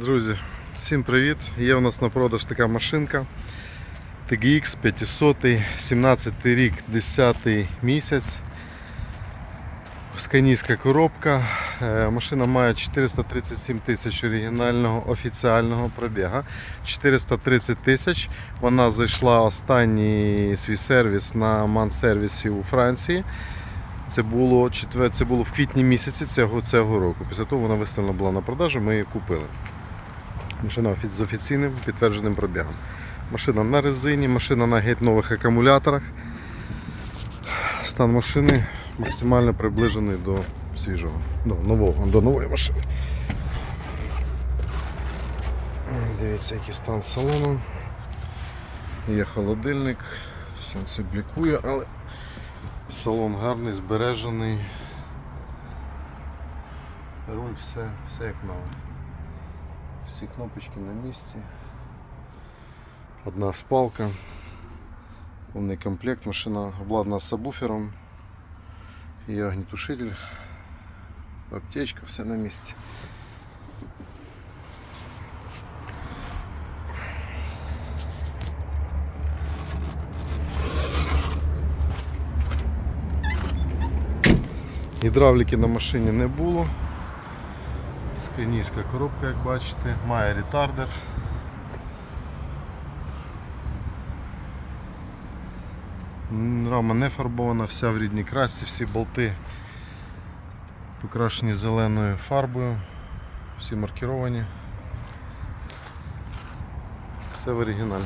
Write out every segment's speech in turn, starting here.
Друзі, всім привіт! Є у нас на продаж така машинка TGX 500, 17 рік, 10 місяць. Сканійська коробка. Е, Машина має 437 тисяч оригінального офіціального пробіга. 430 тисяч. Вона зайшла останній свій сервіс на ман-сервісі у Франції. Це було, це було в квітні місяці цього, цього року. Після того вона виставлена була на продажу, ми її купили. Машина з офіційним підтвердженим пробігом. Машина на резині, машина на геть нових акумуляторах. Стан машини максимально приближений до свіжого, до нового, до нової машини. Дивіться, який стан салону. Є холодильник, все блікує, але салон гарний, збережений. Руль все, все як нове. Всі кнопочки на місці. Одна спалка. Повний комплект, машина обладнана сабвуфером. Є огнетушитель, аптечка, все на місці. Гідравліки на машині не було. Сканійська коробка, як бачите, має ретардер. Рама не фарбована, вся в рідній красці, всі болти покрашені зеленою фарбою, всі маркіровані. Все в оригіналі.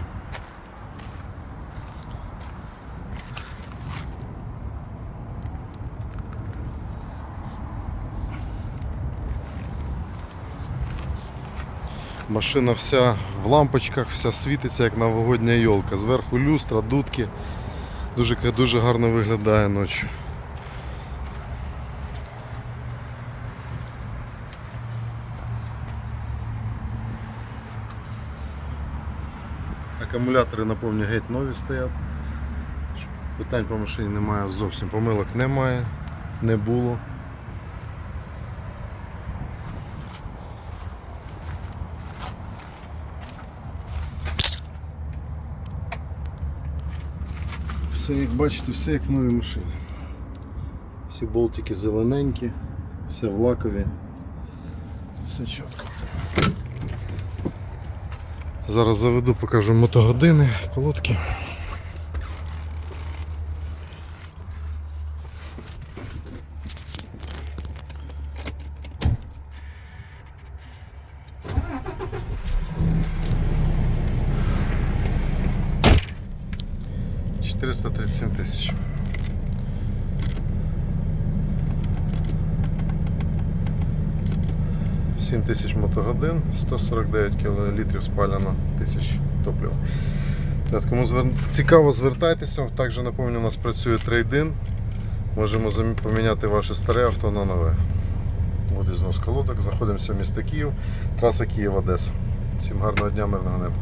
Машина вся в лампочках, вся світиться як новогодня йолка. Зверху люстра, дудки. Дуже, дуже гарно виглядає ночі. Акумулятори наповні геть нові стоять. Питань по машині немає зовсім. Помилок немає, не було. Все, як бачите, все як в новій машині. Всі болтики зелененькі, все в лакові. Все чітко. Зараз заведу, покажу мотогодини, колодки. Четыреста тридцать семь тысяч. Сім тисяч мотогодин, 149 кл спалено тисяч топлива. Кому звер- цікаво, звертайтеся. Також напомню, у нас працює трейдин. Можемо поміняти ваше старе авто на нове. От і знос колодок. Знаходимося в місто Київ, траса Київ-Одеса. Всім гарного дня, мирного неба.